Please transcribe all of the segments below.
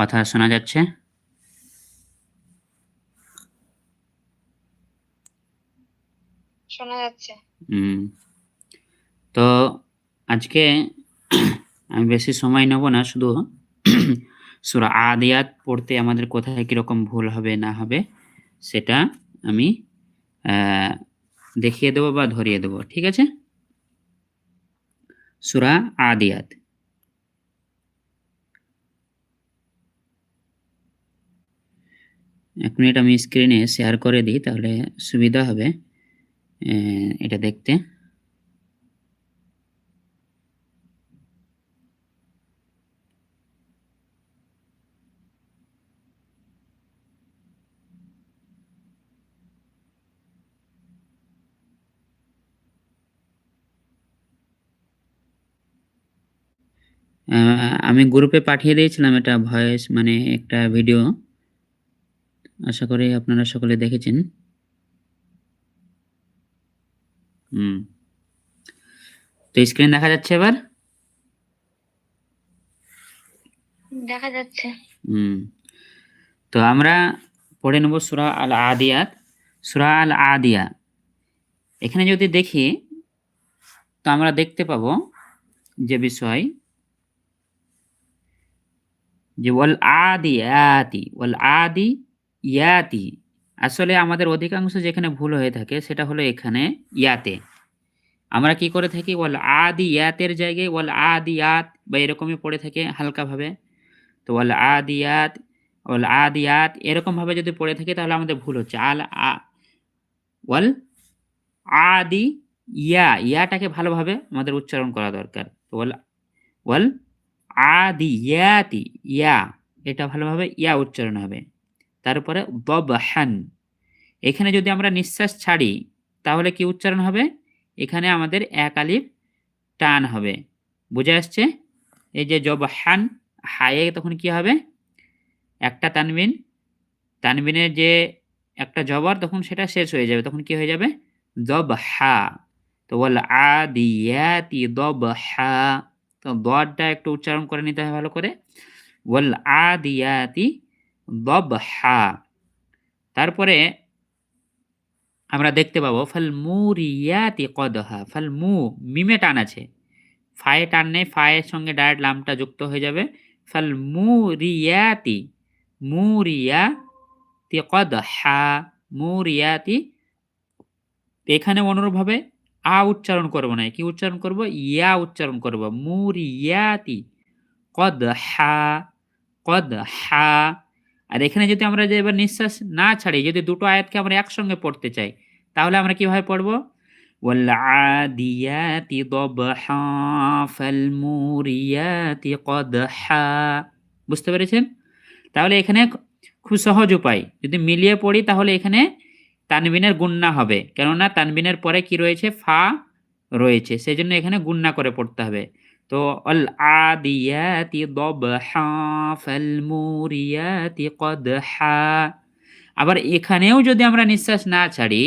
কথা শোনা যাচ্ছে। শোনা যাচ্ছে। হুম। তো আজকে আমি বেশি সময় নেব না শুধু সুরা আদিয়াত পড়তে আমাদের কোথায় কীরকম ভুল হবে না হবে সেটা আমি দেখিয়ে দেবো বা ধরিয়ে দেবো ঠিক আছে? সুরা আদিয়াত। এক মিনিট আমি স্ক্রিনে শেয়ার করে দিই, তাহলে সুবিধা হবে এটা দেখতে। আমি গ্রুপে পাঠিয়ে দিয়েছিলাম এটা ভয়েস মানে একটা ভিডিও আশা করি আপনারা সকলে দেখেছেন। হুম। তো স্ক্রিন দেখা যাচ্ছে এবার? দেখা যাচ্ছে। হুম। তো আমরা পড়ে নেব সুরা আল আদিয়াত সুরা আল আদিয়া এখানে যদি দেখি তো আমরা দেখতে পাব যে বিষয় যে ওয়াল আদিয়াতি ওয়াল আদি ইয়াতি। আসলে আমাদের অধিকাংশ যেখানে ভুল হয়ে থাকে, সেটা হলো এখানে ইয়াতে। আমরা কি করে থাকি? ওয়াল আদি ইয়াতের জায়গায় ওয়াল আদিয়াত বা এরকমই পড়ে থাকে হালকাভাবে। তো ওয়াল আদিয়াত ওয়াল আদিয়াত এরকম ভাবে যদি পড়ে থাকে, তাহলে আমাদের ভুল হচ্ছে। আল আ আদি ইয়া, ইয়াটাকে ভালোভাবে আমাদের উচ্চারণ করা দরকার। তো ওয়াল ওয়াল আদি ইয়াতি, ইয়া, এটা ভালোভাবে ইয়া উচ্চারণ হবে। তারপরে দবহান। এখানে যদি আমরা নিঃশ্বাস ছাড়ি, তাহলে কি উচ্চারণ হবে? এখানে আমাদের এক আলিফ টান হবে। বুঝে আসছে এই যে জব জবহান হায়ে তখন কি হবে? একটা তানবিন, তানবিনের যে একটা জবর তখন সেটা শেষ হয়ে যাবে। তখন কি হয়ে যাবে? দবহা। তো বল আদিয়াতি দবহা। তো দটা একটু উচ্চারণ করে নিতে হবে ভালো করে। ওয়াল আদিয়াতি দবহা তারপরে আমরা দেখতে পাবো ফাল মুরিয়াতি কদহা। ফাল মু মিমে টান আছে। ফায়ে টান নেই, ফায়ের সঙ্গে ডাইরেক্ট লামটা যুক্ত হয়ে যাবে। ফাল মুরিয়াতি মুরিয়াতি কদহা। মুরিয়াতি, এখানে অনুরূপভাবে আ উচ্চারণ করব না, কি উচ্চারণ করব? ইয়া উচ্চারণ করব। মুরিয়াতি কদহা কদহা। আর এখানে যদি আমরা যে এবার নিঃশ্বাস না ছাড়ি যদি দুটো আয়াতকে আমরা একসঙ্গে পড়তে চাই তাহলে আমরা কিভাবে পড়বো والعاديات ضبحا فالموريات قدحا বুঝতে পেরেছেন তাহলে এখানে খুব সহজ উপায় যদি মিলিয়ে পড়ি তাহলে এখানে তানবিনের গুন্না হবে কেননা তানবিনের পরে কি রয়েছে ফা রয়েছে সেই জন্য এখানে গুন্না করে পড়তে হবে তো অল আদিয়াতি দবহা ফালমুরিয়াতি কদহা। আবার এখানেও যদি আমরা নিঃশ্বাস না ছাড়ি,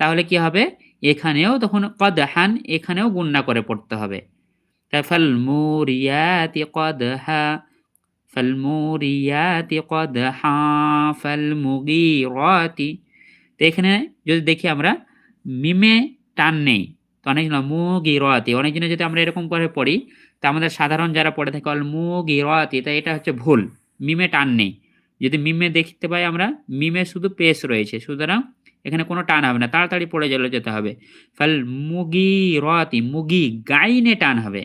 তাহলে কি হবে? এখানেও তখন কদহান, এখানেও গুন্না করে পড়তে হবে। তাই ফালমুরিয়াতি কদহা ফালমুরিয়াতি কদহা ফালমুগিরাতি তো এখানে যদি দেখি আমরা, মিমে টান নেই। তো অনেক জন মুগি অনেক অনেকজনে যদি আমরা এরকম করে পড়ি তা আমাদের সাধারণ যারা পড়ে থাকে, অল মুগি রতি তাই এটা হচ্ছে ভুল। মিমে টান নেই। যদি মিমে দেখতে পাই আমরা, মিমে শুধু পেস রয়েছে, সুতরাং এখানে কোনো টান হবে না, তাড়াতাড়ি পড়ে চলে যেতে হবে। ফাল মুগি রতি মুগি গাইনে টান হবে।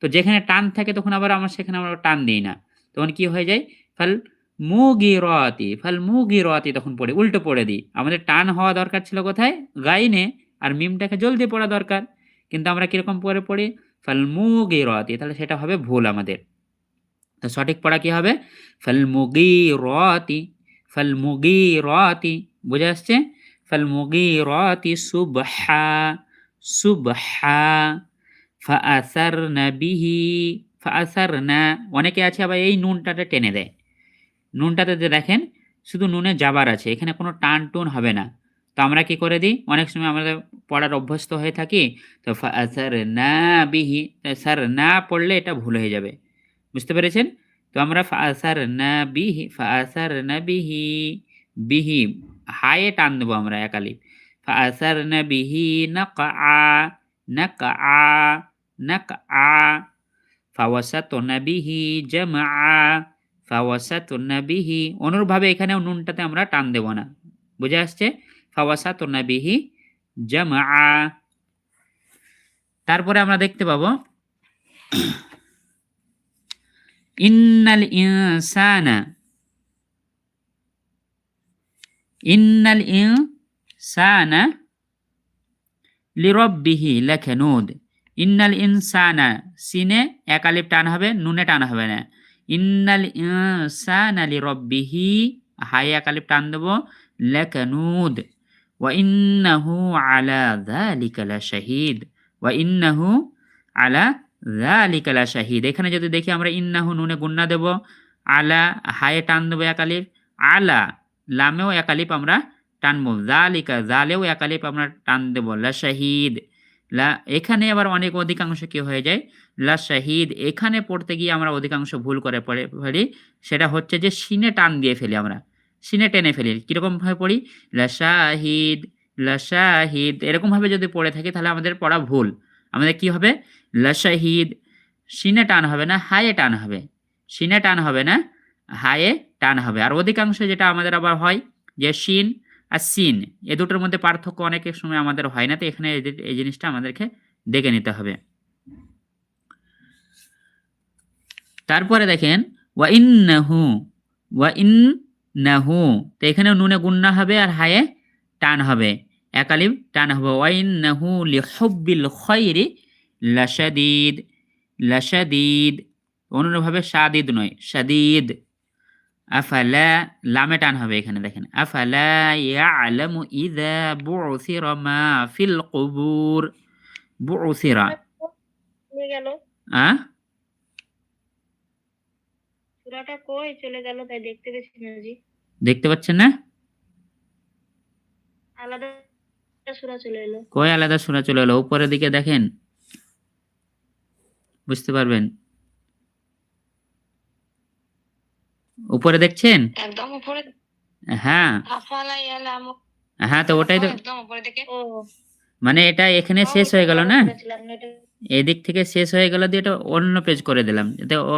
তো যেখানে টান থাকে তখন আবার আমরা সেখানে আমরা টান দিই না। তখন কি হয়ে যায়? ফাল মুগি রতি ফাল মুগি রতি তখন পড়ে, উল্টো পড়ে দিই। আমাদের টান হওয়া দরকার ছিল কোথায়? গাইনে, আর মিমটাকে জলদি পড়া দরকার। কিন্তু আমরা কীরকম পরে পড়ি? ফাল মুগি রতি তাহলে সেটা হবে ভুল আমাদের। তো সঠিক পড়া কি হবে? ফাল মুগি রতি ফাল মুগি রতি বুঝে আসছে? ফাল মুগি রতি সুবহা সুবহা, ফাআসারনা বিহি, ফাআসারনা। অনেকে আছে আবার এই নুনটাতে টেনে দেয়। নুনটাতে দেখেন, শুধু নুনে যাবার আছে, এখানে কোনো টান টুন হবে না। তো আমরা কি করে দিই? অনেক সময় আমাদের পড়ার অভ্যস্ত হয়ে থাকি, তো স্যার না বিহি স্যার না পড়লে এটা ভুল হয়ে যাবে। বুঝতে পেরেছেন? তো আমরা ফাসার না বিহি ফাসার না বিহি বিহি, হায়ে টান দেবো আমরা একালি। ফাসার না বিহি নাকা নাকা নাকা ফাওয়াসাত বিহি জামা ফাওয়াসাত বিহি। অনুরূপভাবে এখানেও নুনটাতে আমরা টান দেবো না। বুঝে আসছে? ফাওয়াসাত বিহি জামা তারপরে আমরা দেখতে পাবো, ইন্নাল ইনসানা ইন্নাল ইনসানা লিরব্বিহি লাকানুদ ইন্নাল ইনসানা, সিনে একালিপ টান হবে, নুনে টান হবে না। ইন্নাল ইনসানা লিরব্বিহি হাই একালিপ টান দেবো লাকানুদ ওয়া ইন্নাহু আলা যালিকা লাশাহিদ ওয়া ইন্নাহু আলা যালিকা লাশাহিদ এখানে যদি দেখি আমরা ইন্নাহু নুনে গুন্না দেব, আলা হায়ে টান দেবো একালিপ আলা লামেও একালিপ আমরা টানবো জালিকা জালেও একালিপ আমরা টান দেবো, লা শাহিদ। লা এখানে আবার অনেক অধিকাংশ কি হয়ে যায়? লা শাহিদ, এখানে পড়তে গিয়ে আমরা অধিকাংশ ভুল করে পড়ে ফেলি, সেটা হচ্ছে যে সিনে টান দিয়ে ফেলি আমরা। সিনে টেনে ফেলি। কীরকম ভাবে পড়ি? লা শাহিদ লা শাহিদ এরকম ভাবে যদি পড়ে থাকি, তাহলে আমাদের পড়া ভুল। আমাদের কি হবে? লা শাহিদ সিনে টান হবে না, হায়ে টান হবে। সিনে টান হবে না, হায়ে টান হবে। আর অধিকাংশ যেটা আমাদের আবার হয় যে শিন আর সিন, এ দুটোর মধ্যে পার্থক্য অনেকের সময় আমাদের হয় না, তো এখানে এই জিনিসটা আমাদেরকে দেখে নিতে হবে। তারপরে দেখেন, ওয়া ইন্নাহু, ওয়া ইন্নাহু তো এখানে নুনে গুন্না হবে আর হায়ে টান হবে। একালিম টান হবে। ওয়া ইন্নাহু লিহুব্বিল খায়রি লাশাদীদ লাশাদীদ। অনুরূপভাবে শাদিদ নয় শাদীদ আফালা লামে টান হবে এখানে দেখেন। আফালা ইয়ালামু ইযা বুউসিরা মা ফিল কুবুর। বুউসিরা গেল। আ? সুরাটা কই? চলে গেল তাই দেখতে গেছি না জি দেখতে পাচ্ছেন না? আলাদা সুরা চলে এলো। কয় আলাদা শোনা চলে এলো? উপরের দিকে দেখেন। বুঝতে পারবেন। উপরে দেখছেন? একদম উপরে। হ্যাঁ। আফালা হ্যাঁ তো ওটাই তো একদম উপরে দিকে ও। মানে এটা এখানে শেষ হয়ে গেল না। এদিক থেকে শেষ হয়ে গেল দিয়ে এটা অন্য পেজ করে দিলাম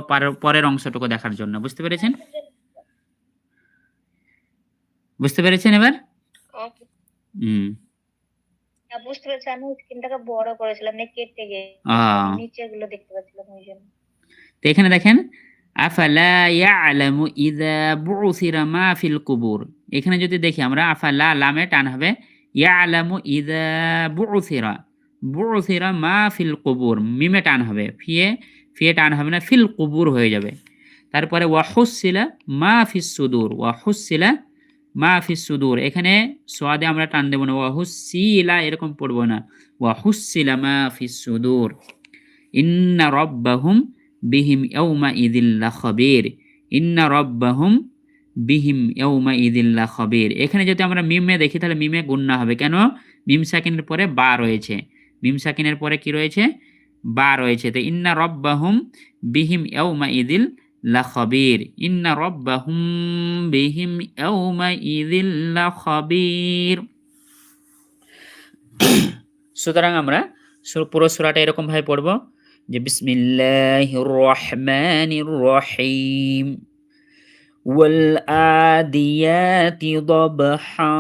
পার- পরের অংশটুকু দেখার জন্য। বুঝতে পেরেছেন? বুঝতে পেরেছেন এবার। হুম। বুঝতে পেরেছি আমি স্ক্রিনটাকে বড় করেছিলাম না কেটে গিয়ে নিচে গুলো দেখতে পাচ্ছিলাম ওই জন্য। তো এখানে দেখেন আফালা ইয়ালামু ইযা বুউসিরা মা ফিল কুবুর। এখানে যদি দেখি আমরা আফালা লামে টান হবে ইয়া ইয়ালামু ইযা বুউসিরা বুউসিরা মা ফিল কবুর, মিমে টান হবে, ফিয়ে ফিয়ে টান হবে না, ফিল কুবুর হয়ে যাবে। তারপরে ওয়াহুসিলা মা ফিস সুদূর ওয়াহুসিলা মা ফিস সুদূর। এখানে সোয়াদে আমরা টান দেবো না ওয়াহুসিলা এরকম পড়ব না। ওয়াহুসিলা মা ফিস সুদূর। ইন্না রব্বাহুম বিহিম ইয়াউমা ইদিল্লা খবির। ইন্না রব্বাহুম বিহিম ইয়াউমা ইদিল্লা খবির। এখানে যদি আমরা মিমে দেখি, তাহলে মিমে গুন্না হবে। কেন? মিম সাকিনের পরে বা রয়েছে। মিম সাকিনের পরে কি রয়েছে বা রয়েছে তো ইন্না রব্বাহুম বিহিম ইয়াউমা ইদিল লা খবির ইন্না রব্বাহুম বিহিম ইয়াউমা ইদিল লা খবির সুতরাং আমরা সু- পুরো সূরাটা এরকম ভাবে পড়বো যে বিসমিল্লাহির রহমানির রহিম والآديات ضبحا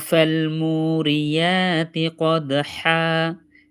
فالموريات قدحا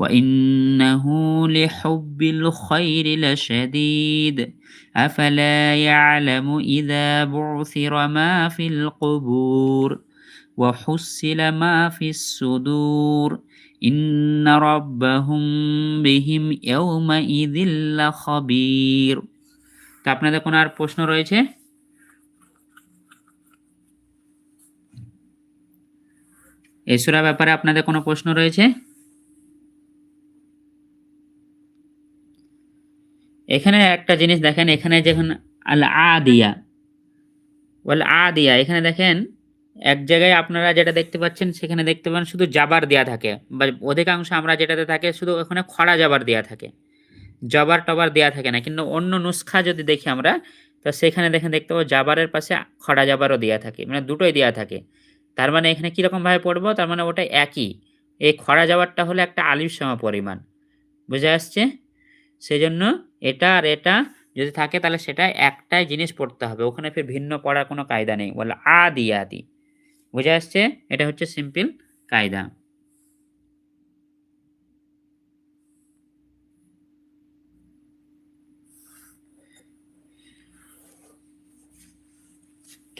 وإنه لحب الخير لشديد أفلا يعلم إذا بعثر ما في القبور وحصل ما في الصدور إن ربهم بهم يومئذ لخبير তা আপনাদের কোনো আর প্রশ্ন রয়েছে এই সূরা ব্যাপারে আপনাদের কোনো প্রশ্ন রয়েছে এখানে একটা জিনিস দেখেন, এখানে যখন আল আদিয়া, ওয়াল আদিয়া, এখানে দেখেন, এক জায়গায় আপনারা যেটা দেখতে পাচ্ছেন, সেখানে দেখতে পান শুধু জাবার দেয়া থাকে, বা অধিকাংশ আমরা যেটাতে থাকে শুধু ওখানে খরা জাবার দেয়া থাকে, জবার টবার দেয়া থাকে না, কিন্তু অন্য নুসখা যদি দেখি আমরা, তো সেখানে দেখেন দেখতে পাবো জাবারের পাশে খরা জাবারও দেয়া থাকে মানে দুটোই দেয়া থাকে, তার মানে এখানে কীরকমভাবে পড়ব, তার মানে ওটা একই, এই খরা জাবারটা হলো একটা আলির সম পরিমাণ, বুঝে আসছে সেজন্য এটা আর এটা যদি থাকে তাহলে সেটা একটাই জিনিস পড়তে হবে। ওখানে ফের ভিন্ন পড়ার কোনো কায়দা নেই। বলে আদি আদি। বোঝা আসছে এটা হচ্ছে সিম্পল কায়দা।